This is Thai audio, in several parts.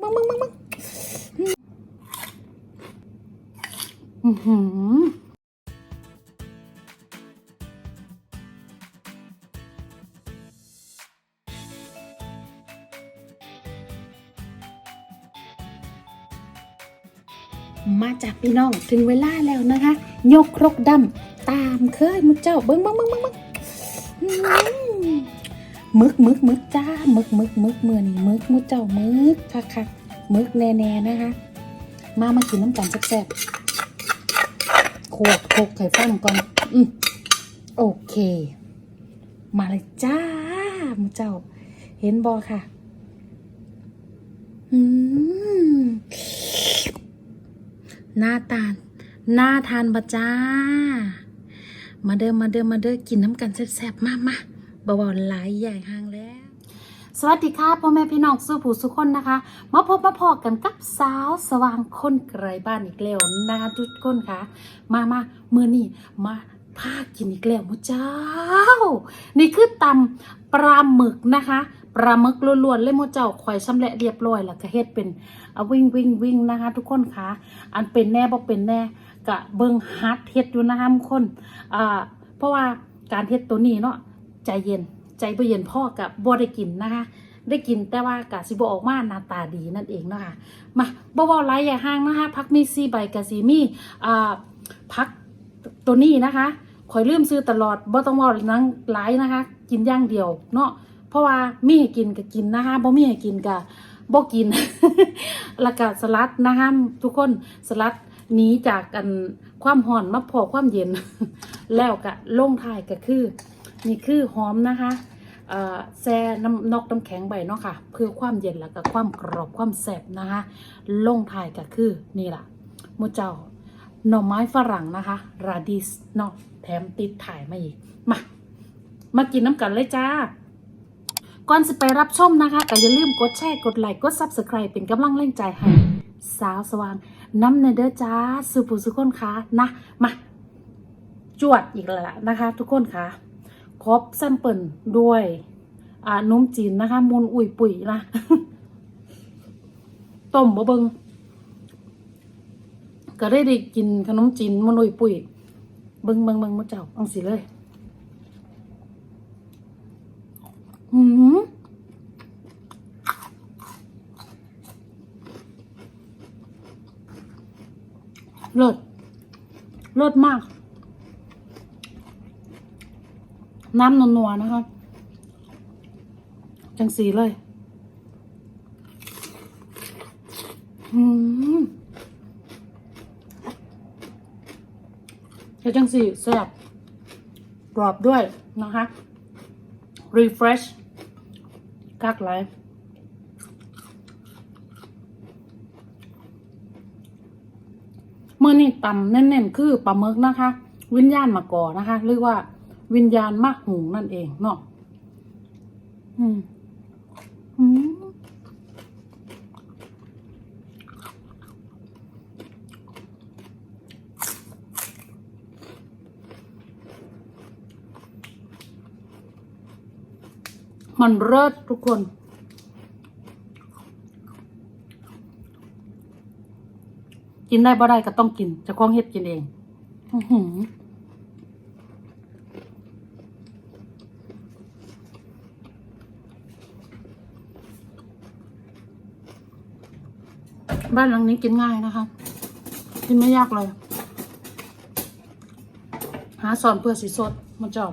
มึงมึงมึงมึงอือหือมาจากพี่น้องถึงเวลาแล้วนะคะ ยกครกดำตามเคยมุดเจ้าเบิ้งเบิ้งเบิ้งเบิ้งเบิ้ง มึกมึกมึกจ้ามึกมึกมึกมือนี่มึกมุดเจ้ามึกคักคักมึกแน่ๆนะคะ มามากินน้ำกันแซ่บๆโขกโขกไข่ฟันก่อนอืมโอเค มาเลยจ้ามุดเจ้า เห็นบอค่ะอืมหน้าตาลหน้าทานบะจ้า มาเดิมมาเดิมมาเดิมกินน้ำกันแซ่บๆมามา บาๆหลายใหญ่ห่างแล้ว สวัสดีค่ะพ่อแม่พี่น้องสู้ผู้สุคนนะคะ มาพบมาพอกันกับสาวสว่างคนไกลบ้านอีกแล้วนะคะทุกคนค่ะ มามาเมื่อนี้มาพากินอีกแล้วมุเจ้า นี่คือตำปลาหมึกนะคะปลาหมึกล้วนๆเลยมุเจ้าข่อยชำแหละเรียบร้อยแล้วก็เฮ็ดเป็นเอาวิ่งวิ่งวิ่งนะคะ ทุกคนค่ะ อันเป็นแน่บ่เป็นแน่กะเบิงฮัดเฮ็ดอยู่นะคะทุกคนอ่าเพราะว่าการเฮ็ดตัวนี้เนาะ ใจเย็น ใจบ่เย็นพ่อกับบ่ได้กินนะคะ ได้กินแต่ว่ากะสิบออกมาหน้าตาดีนั่นเองเนาะค่ะมาบ่เว้าหลายอย่าห่างนะคะพักมี4ใบกะสิมีอ่าพักตัวนี้นะคะข่อยลืมซื้อตลอดบ่ต้องว้านังหลายนะคะ กินย่างเดียวเนาะเพราะว่ามีให้กินก็กินนะคะบ่มีให้กินก็บ่กินแล้วก็สลัดนะคะทุกคนสลัดหนีจากกันความห่อนมาพอความเย็น แล้วก็ลงท้ายก็คือ นี่คือหอมนะคะเอ่อแช่น้ำนอกน้ำแข็งใบเนาะค่ะ เพื่อความเย็นแล้วก็ความกรอบความแซ่บนะคะลงท้ายก็คือนี่ล่ะมูเจ้าหน่อไม้ฝรั่งนะคะราดิสเนาะแถมติดถ่ายมาอีก มา มากินน้ำกันเลยจ้า ก่อนจะไปรับชมนะคะก็อย่าลืมกดแชร์ กดไลค์ กด Subscribe เป็นกำลังแรงใจให้สาวสว่างน้ำเนเด้อจ้าสุผู้สุคนคะนะ มา จวดอีกแล้วนะคะ ทุกคนคะค รบแซมเปิลด้วยอ่านมจีนนะคะมูลอุ่ยปุ๋ยนะต้มบะเบิงก็ได้ได้กินขนมจีนมูลอุ่ยปุ๋ยเบิงเบิงเบิงมาเจ้าเอังสิเลยอืมเลิศเลิศมาก น้ำนัวๆนะคะจังสีเลย อืมแล้วจังสีแซ่บกรอบด้วยนะคะ refresh กักไหลเมื่อนี่ตำแน่นๆ คือปลาหมึกนะคะ วิญญาณมาก่อนะคะเรียกว่า วิญญาณมากหูนั่นเองเนาะอืม อืมมันเลิศทุกคน กินได้บ่ได้ก็ต้องกิน จะคล้องเฮ็ดกินเอง อือหือ บ้านหลังนี้กินง่ายนะคะ กินไม่ยากเลย หาสอนเพื่อสีสดมาเจอบ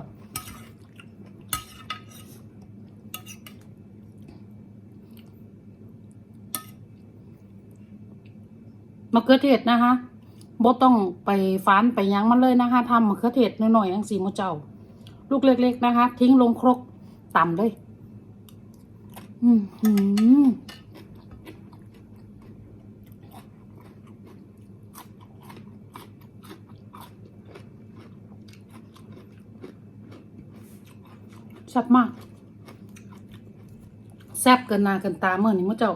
มะเขือเทศนะคะบ่ต้องไปฟ้านไปยั้งมันเลยนะคะทำมะเขือเทศหน่อยๆอย่างสีมะเจ้า ลูกเล็ก ๆ นะคะ ทิ้งลงครกต่ำเลย อืม แซ่บมาก แซ่บเกินนาเกินตาเมื่อนี้มะเจ้า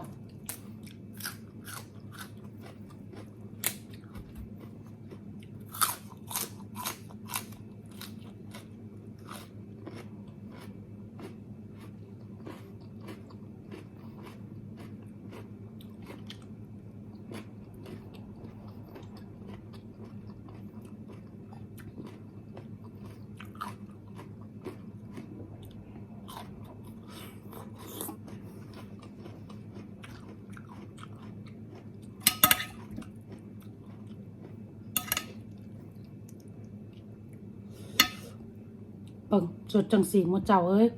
เปิงจดจังสีมดเจ้าเอ้ย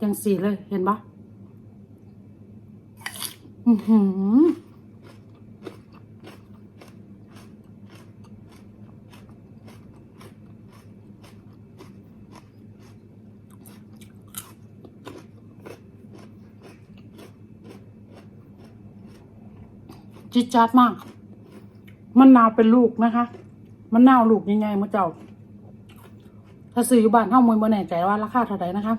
จังสีเลยเห็นปะอือหือจิจัดมาก มันนาวเป็นลูกนะคะ มันนาวลูกยังไงมะเจ้า ถ้าซื้ออยู่บ้านเท่ามวยบ่แน่ใจว่าราคาเท่าไหร่นะคะ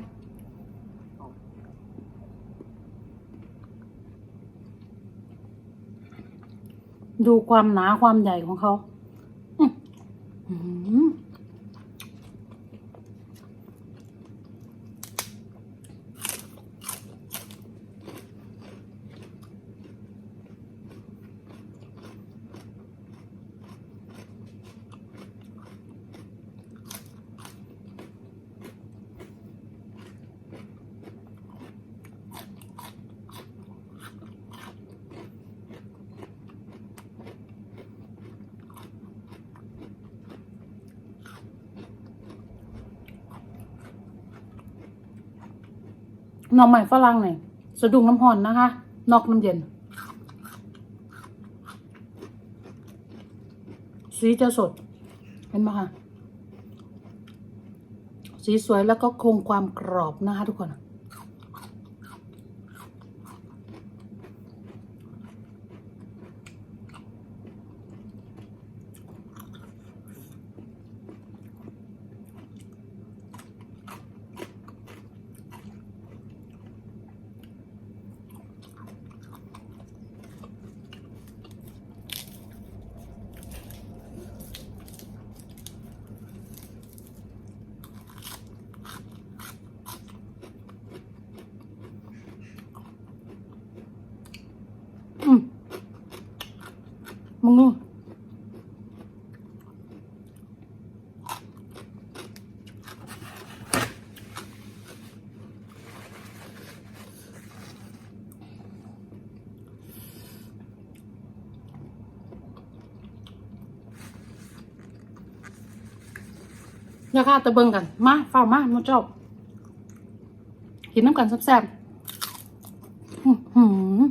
ดูความหนาความใหญ่ของเขาอืม หน่อใหม่ฝรั่งเนี่ยสะดุ้งน้ำห่อนนะคะ นอกน้ำเย็น สีจะสด เห็นไหมคะ สีสวยแล้วก็คงความกรอบนะคะทุกคน อืม มึงดูอย่าฆ่าตะเบิงกัน มาเฝ้ามาหมดเจ้ากินน้ำกันแซ่บๆอื้อหือ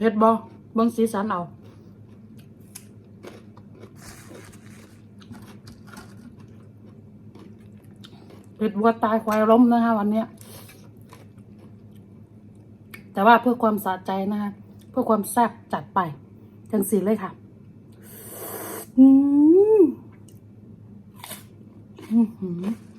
เผ็ดบ่เบิ่งสีสันเอาเผ็ดวัวตายควายล้มนะคะวันเนี้ยแต่ว่าเพื่อความสะใจนะคะเพื่อความแซ่บจัดไปจังสีเลยค่ะอืมอื้อ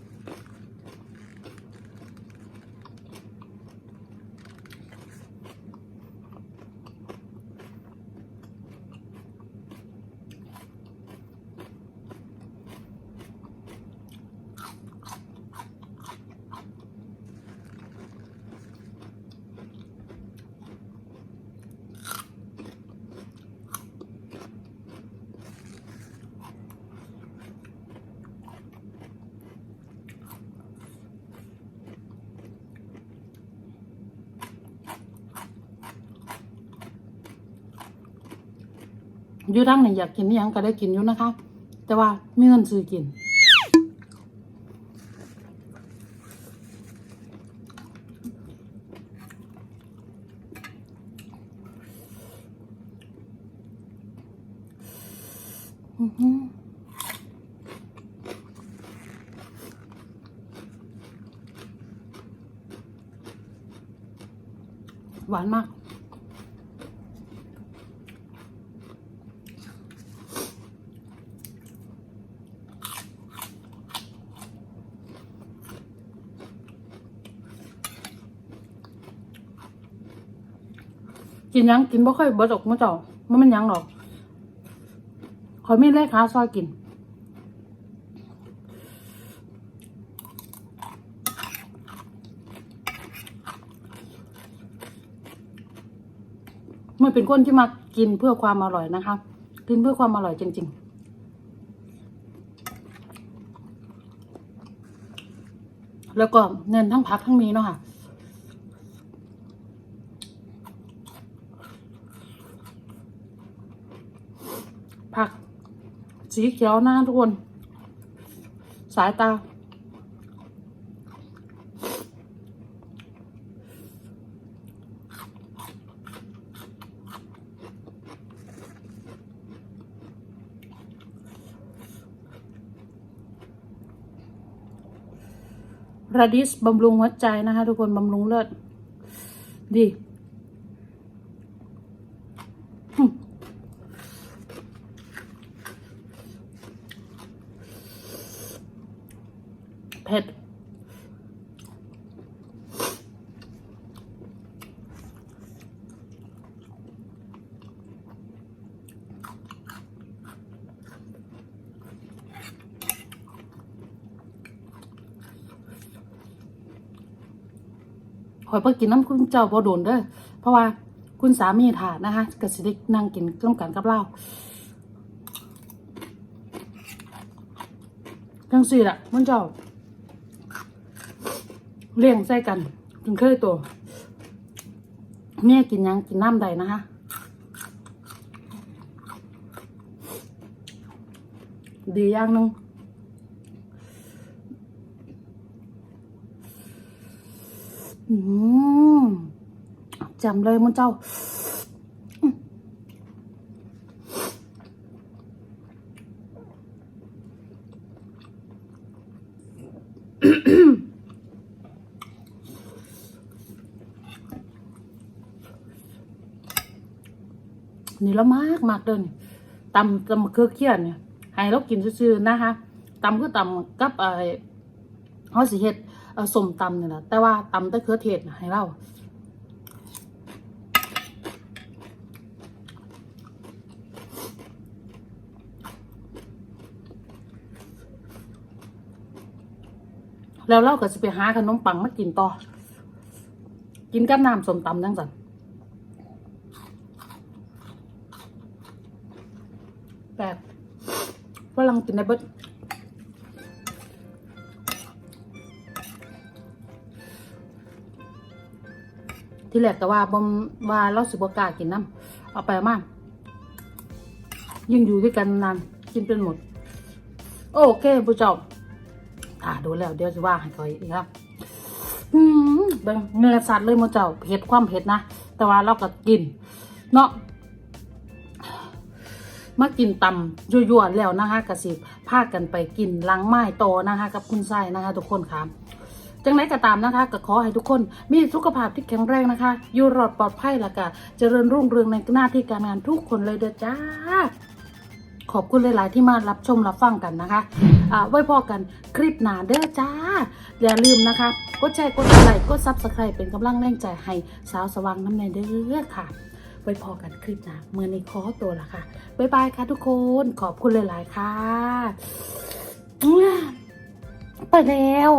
อยู่ทั้งนี่อยากกินอิหยังก็ได้กินอยู่นะคะ แต่ว่ามีเงินซื้อกิน อือหือหวานมาก อ กินยังกินบ่ค่อยบิดออกมาเจ้ามันมันยังหรอกขอมีเลขาซอยกินมันเป็นคนที่มากินเพื่อความอร่อยนะคะ กินเพื่อความอร่อยจริง ๆแล้วก็เน้นทั้งพักทั้งมีเนาะค่ะ ผัก สีเขียวนะทุกคน สายตาราดิสบำรุงหัวใจนะคะทุกคน บำรุงเลือดดี ขอยเพิ่งกินน้ำคุณเจ้าบ่โดนเด้อเพราะว่าคุณสามีถาดนะคะก็สิได้นั่งกินร่วมกันกับเราจังสี่ละมันเจ้าเลี้ยงใส่กันถึงเคยตัวเมียกินยังกินน้ำใดนะคะดีอย่างนึง อืมจำเลยมันเจ้า นี่ละมากมากเดินตำตำเครือเคียนเนี่ยให้เรากินซื่อๆนะคะตำคือตำกับไอ้เขาสิเฮ็ด ส้มตำเนี่แหละแต่ว่าตำแต่เคือเทศนะให้เราแล้วเราก็จะไปหาขนมปังมากินต่อ กินกับน้ำส้มตำจังสันแบบฝรั่งกินได้เบิด ที่แรกแต่ว่าบอมว่าเราสิบกล้ากินน้ำเอาไปเอามายิ่งอยู่ด้วยกันนานกินเป็นหมด โอเคผู้เจ้าอ่าดูแล้วเดี๋ยวจะว่าให้เขาอีกครับอืมเบิ่งเนื้อสัตว์เลยหมูเจ้าเผ็ดความเผ็ดนะ แต่ว่าเราก็กิน เนาะมากินตำยั่วๆแล้วนะคะกสิบพากันไปกินล้างไม้โตนะคะ กับคุณไส้นะคะ ทุกคนค่ะ จังไรก็ตามนะคะก็ขอให้ทุกคนมีสุขภาพที่แข็งแรงนะคะ อยู่รอดปลอดภัยละก็เจริญรุ่งเรืองในหน้าที่การงานทุกคนเลยเด้อจ้า ขอบคุณหลาย ๆ ที่มารับชมรับฟังกันนะคะอ่าไว้พอกันคลิปหน้าเด้อจ้า อย่าลืมนะคะ กดแชร์กดไลค์กดซับสไครป์เป็นกำลังแรงใจให้สาวสว่างน้ำในเด้อค่ะ ไว้พอกันคลิปหน้าเมื่อในคอตัวละค่ะบ๊ายบายค่ะทุกคนขอบคุณหลาย ๆ ค่ะไปแล้ว